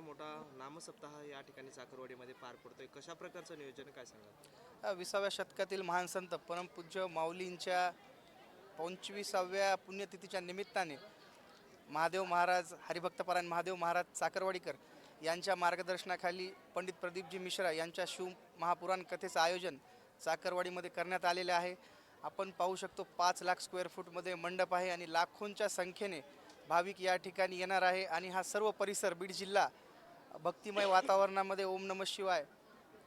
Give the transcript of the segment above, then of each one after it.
मोठा नामसप्ताह या ठिकाणी साखरवाडीमध्ये पार पडतोय. कशा प्रकारचं नियोजन काय सांगा विसाव्या शतकातील महान संत परमपूज्य माऊलींच्या पंचवीसाव्या पुण्यतिथीच्या निमित्ताने महादेव महाराज हरिभक्तपरायण महादेव महाराज साखरवाडीकर यांच्या मार्गदर्शनाखाली पंडित प्रदीपजी मिश्रा यांच्या शिव महापुराण कथेचं आयोजन साखरवाडीमध्ये करण्यात आलेले आहे. आपण पाहू शकतो पाच लाख स्क्वेअर फूटमध्ये मंडप आहे आणि लाखोंच्या संख्येने भाविक या ठिकाणी येणार आहे आणि हा सर्व परिसर बीड जिल्हा भक्तिमय वातावरणामध्ये ओम नम शिवाय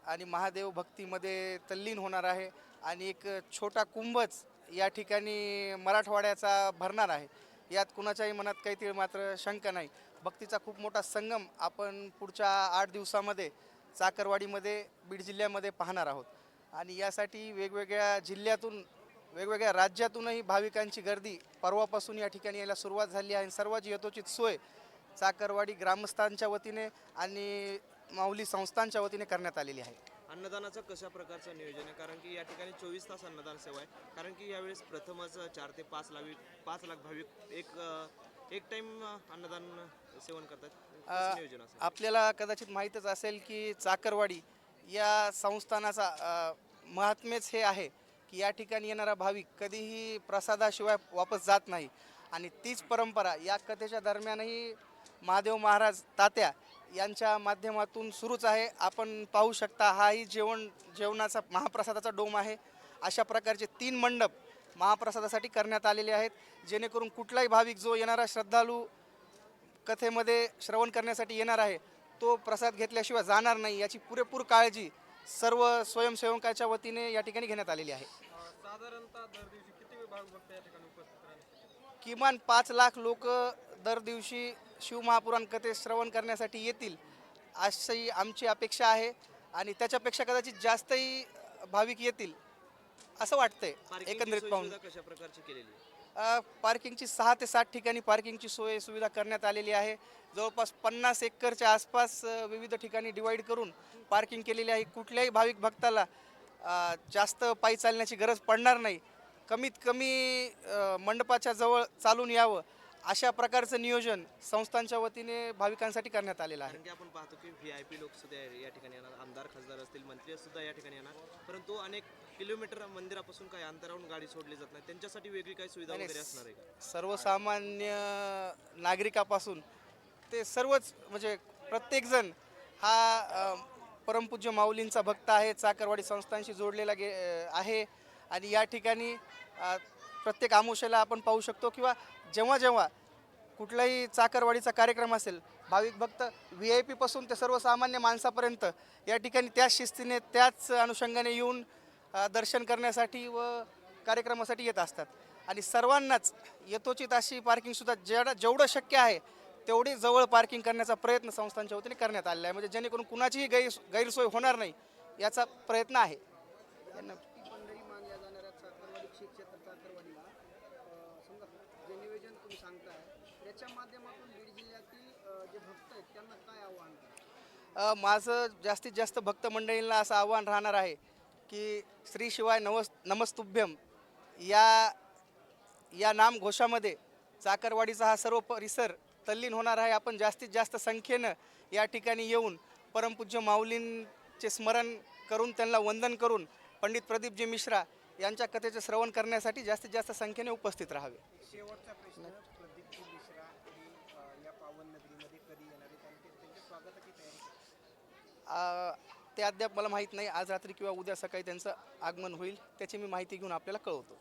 आणि महादेव भक्तीमध्ये तल्लीन होणार आहे आणि एक छोटा कुंभच या ठिकाणी मराठवाड्याचा भरणार आहे. यात कुणाच्याही मनात काहीतरी मात्र शंका नाही. भक्तीचा खूप मोठा संगम आपण पुढच्या आठ दिवसामध्ये चाकरवाडीमध्ये बीड जिल्ह्यामध्ये पाहणार आहोत. आणि यासाठी वेगवेगळ्या जिल्ह्यातून वेगवेगळ्या राज्यातूनही भाविकांची गर्दी परवापासून या ठिकाणी यायला सुरुवात झाली आहे. आणि सर्वांची यथोचित सोय चाकरवाडी ग्रामस्थांच्या वतीने आणि माऊली संस्थांच्या वतीने करण्यात आलेली आहे. अन्नदानाचं कशा प्रकारचं नियोजन आहे? कारण की या ठिकाणी चोवीस तास अन्नदान सेवा आहे. कारण की यावेळेस प्रथमच चार ते पाच लाख पाच लाख भाविक एक एक टाइम अन्नदान सेवन करतात. नियोजन असेल? आपल्याला कदाचित माहीतच असेल की चाकरवाडी या संस्थानाचा अ, महात्मेच हे आहे की या ठिकाणी येणारा भाविक कधीही प्रसादाशिवाय वापस जात नाही. आणि तीच परंपरा या कथेच्या दरम्यानही महादेव महाराज तात्या यांच्या माध्यमातून सुरूच आहे. आपण पाहू शकता हाही जेवण जेवणाचा महाप्रसादाचा डोम आहे. अशा प्रकारचे तीन मंडप महाप्रसादासाठी करण्यात आलेले आहेत. जेणेकरून कुठलाही भाविक जो येणारा श्रद्धाळू कथेमध्ये श्रवण करण्यासाठी येणार आहे तो प्रसाद घेतल्याशिवाय जाणार नाही याची पुरेपूर काळजी सर्व स्वयंसेवकाच्या वतीने या ठिकाणी घेण्यात आलेली आहे. किमान पाच लाख लोक दर दिवशी शिवमहापुराण कथे श्रवण करण्यासाठी येतील अशी आमची अपेक्षा आहे आणि त्याच्यापेक्षा कदाचित जास्तही भाविक येतील असं वाटतंय एकंदरीत पाहून. कशा प्रकारची केलेली? पार्किंगची सहा ते सात ठिकाणी पार्किंगची सोय सुविधा करण्यात आलेली आहे. जवळपास पन्नास एकरच्या आसपास विविध ठिकाणी डिवाईड करून पार्किंग केलेली आहे. कुठल्याही भाविक भक्ताला जास्त पायी चालण्याची गरज पडणार नाही. कमीत कमी मंडपाच्या जवळ चालून यावं अशा प्रकारचं नियोजन संस्थांच्या वतीने भाविकांसाठी करण्यात आलेलं आहे. कारण की आपण पाहतो की व्ही आय पी लोक सुद्धा या या ठिकाणी येणार. आमदार खासदार असतील मंत्री सुद्धा या ठिकाणी येणार. परंतु अनेक किलोमीटर मंदिरापासून काही अंतरावरून गाडी सोडली जात नाही. त्यांच्यासाठी वेगळी काही सुविधा वगैरे असणार आहे का? सर्वसामान्य नागरिकापासून ते सर्वच म्हणजे प्रत्येकजण हा अ, परमपूज्य माऊलींचा भक्त आहे चाकरवाडी संस्थांशी जोडलेला गे अ, आहे. आणि या ठिकाणी अ, प्रत्येक आमोशेला आपण पाहू शकतो किंवा जेव्हा जेव्हा कुठलाही चाकरवाडीचा कार्यक्रम असेल भाविक भक्त व्ही आय पीपासून ते सर्वसामान्य माणसापर्यंत या ठिकाणी त्याच शिस्तीने त्याच अनुषंगाने येऊन दर्शन करण्यासाठी व कार्यक्रमासाठी येत असतात. आणि सर्वांनाच यथोचित अशी पार्किंगसुद्धा जेवढं जेवढं शक्य आहे तेवढी जवळ पार्किंग करण्याचा प्रयत्न संस्थांच्या वतीने करण्यात आलेला आहे. म्हणजे जेणेकरून कुणाचीही गैर गैरसोय होणार नाही याचा प्रयत्न आहे. क्षेत्राचा अग्रवाणीला समजा जे नियोजन तुम्ही सांगताय याच्या माध्यमातून बीड जिल्ह्यातील जे भक्त आहेत त्यांना काय आव्हान अ, माझं जास्तीत जास्त भक्त मंडळींना असं आव्हान राहणार आहे की श्री शिवाय नवस नमस्तुभ्यम या या नामघोषामध्ये चाकरवाडीचा हा सर्व परिसर तल्लीन होणार आहे. आपण जास्तीत जास्त संख्येनं या ठिकाणी येऊन परमपूज्य माऊलींचे स्मरण करून त्यांना वंदन करून पंडित प्रदीपजी मिश्रा यांच्या कथेचे श्रवण करण्यासाठी जास्तीत जास्त संख्येने उपस्थित राहावे. शेवटचा प्रश्न प्रदीपजी मिश्रा अ, या पावन नगरीमध्ये कधी येणार आहे त्यांचे त्यांच्या स्वागताची तयारी आ, ते अद्याप मला माहीत नाही. आज रात्री किंवा उद्या सकाळी त्यांचं आगमन होईल त्याची मी माहिती घेऊन आपल्याला कळवतो.